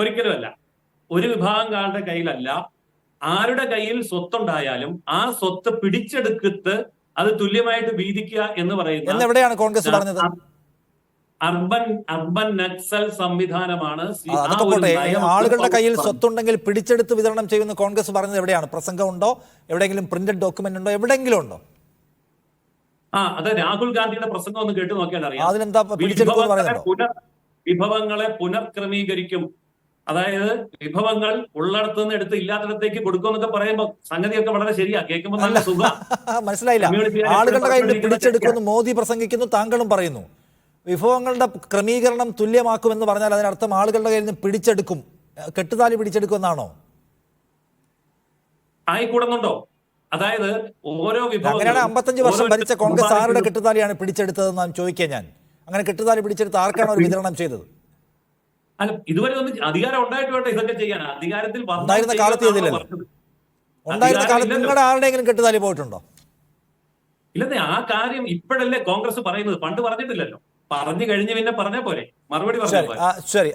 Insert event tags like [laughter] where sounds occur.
ഒരിക്കലുമല്ല. ഒരു വിഭാഗം കാരുടെ കയ്യിലല്ല. ആരുടെ കയ്യിൽ സ്വത്തുണ്ടായാലും ആ സ്വത്ത് പിടിച്ചെടുക്കത്ത് അത് തുല്യമായിട്ട് വീതിക്കുക എന്ന് പറയുന്നത് എവിടെയാണ് കോൺഗ്രസ് പറഞ്ഞത്? അർബൻ അർബൻ നക്സൽ സംവിധാനമാണ് ആളുകളുടെ കയ്യിൽ. സ്വത്തുണ്ടെങ്കിൽ പിടിച്ചെടുത്ത് വിതരണം ചെയ്യുന്ന കോൺഗ്രസ് പറഞ്ഞത് എവിടെയാണ്? പ്രസംഗം ഉണ്ടോ എവിടെയെങ്കിലും പ്രിന്റഡ് ഡോക്യുമെന്റ് ഉണ്ടോ? എവിടെയെങ്കിലും ഉണ്ടോ? ആ അത് രാഹുൽ ഗാന്ധിയുടെ പ്രസംഗം ഒന്ന് കേട്ട് നോക്കിയാൽ അറിയാം വിഭവങ്ങളെ പുനർ വിഭവങ്ങളെ പുനർക്രമീകരിക്കും. അതായത് വിഭവങ്ങൾ ഉള്ളിടത്തു നിന്ന് എടുത്ത് ഇല്ലാത്തിടത്തേക്ക് കൊടുക്കുമെന്നൊക്കെ പറയുമ്പോൾ സംഗതിയൊക്കെ വളരെ ശരിയാ. കേൾക്കുമ്പോൾ നല്ല സുഖം. [laughs] മനസ്സിലായില്ല. ആളുകളുടെ കയ്യിൽ നിന്ന് പിടിച്ചെടുക്കുമെന്ന് മോദി പ്രസംഗിക്കുന്നു താങ്കളും പറയുന്നു. വിഭവങ്ങളുടെ ക്രമീകരണം തുല്യമാക്കുമെന്ന് പറഞ്ഞാൽ അതിനർത്ഥം ആളുകളുടെ കയ്യിൽ നിന്ന് പിടിച്ചെടുക്കും. കെട്ടുതാലി പിടിച്ചെടുക്കുമെന്നാണോ? ആയിക്കൂടുന്നുണ്ടോ? അതായത് ഓരോ അങ്ങനെയാണ് അമ്പത്തഞ്ച് വർഷം ഭരിച്ച കോൺഗ്രസ് ആരുടെ കെട്ടുതാലിയാണ് പിടിച്ചെടുത്തതെന്ന് ഞാൻ ചോദിക്കുക ഞാൻ. അങ്ങനെ കെട്ടുതാലി പിടിച്ചെടുത്ത് ആർക്കാണ് അവർ വിതരണം ചെയ്തത്? അല്ല ഇതുവരെ ഒന്നും അധികാരം ഉണ്ടായിട്ട് വേണ്ട ഇതൊക്കെ ചെയ്യാൻ അധികാരത്തിൽ ഉണ്ടായിരുന്ന കാലത്ത് ചെയ്തില്ലല്ലോ. ഉണ്ടായിരുന്ന കാലത്ത്. നിങ്ങളുടെ ആരുടെയെങ്കിലും കെട്ടുതാലി പോയിട്ടുണ്ടോ? ഇല്ലെന്നേ ആ കാര്യം ഇപ്പോഴല്ലേ കോൺഗ്രസ് പറയുന്നത്? പണ്ട് പറഞ്ഞിട്ടില്ലല്ലോ. പറഞ്ഞു കഴിഞ്ഞ് പിന്നെ പറഞ്ഞ പോലെ മറുപടി പറഞ്ഞു ശരി.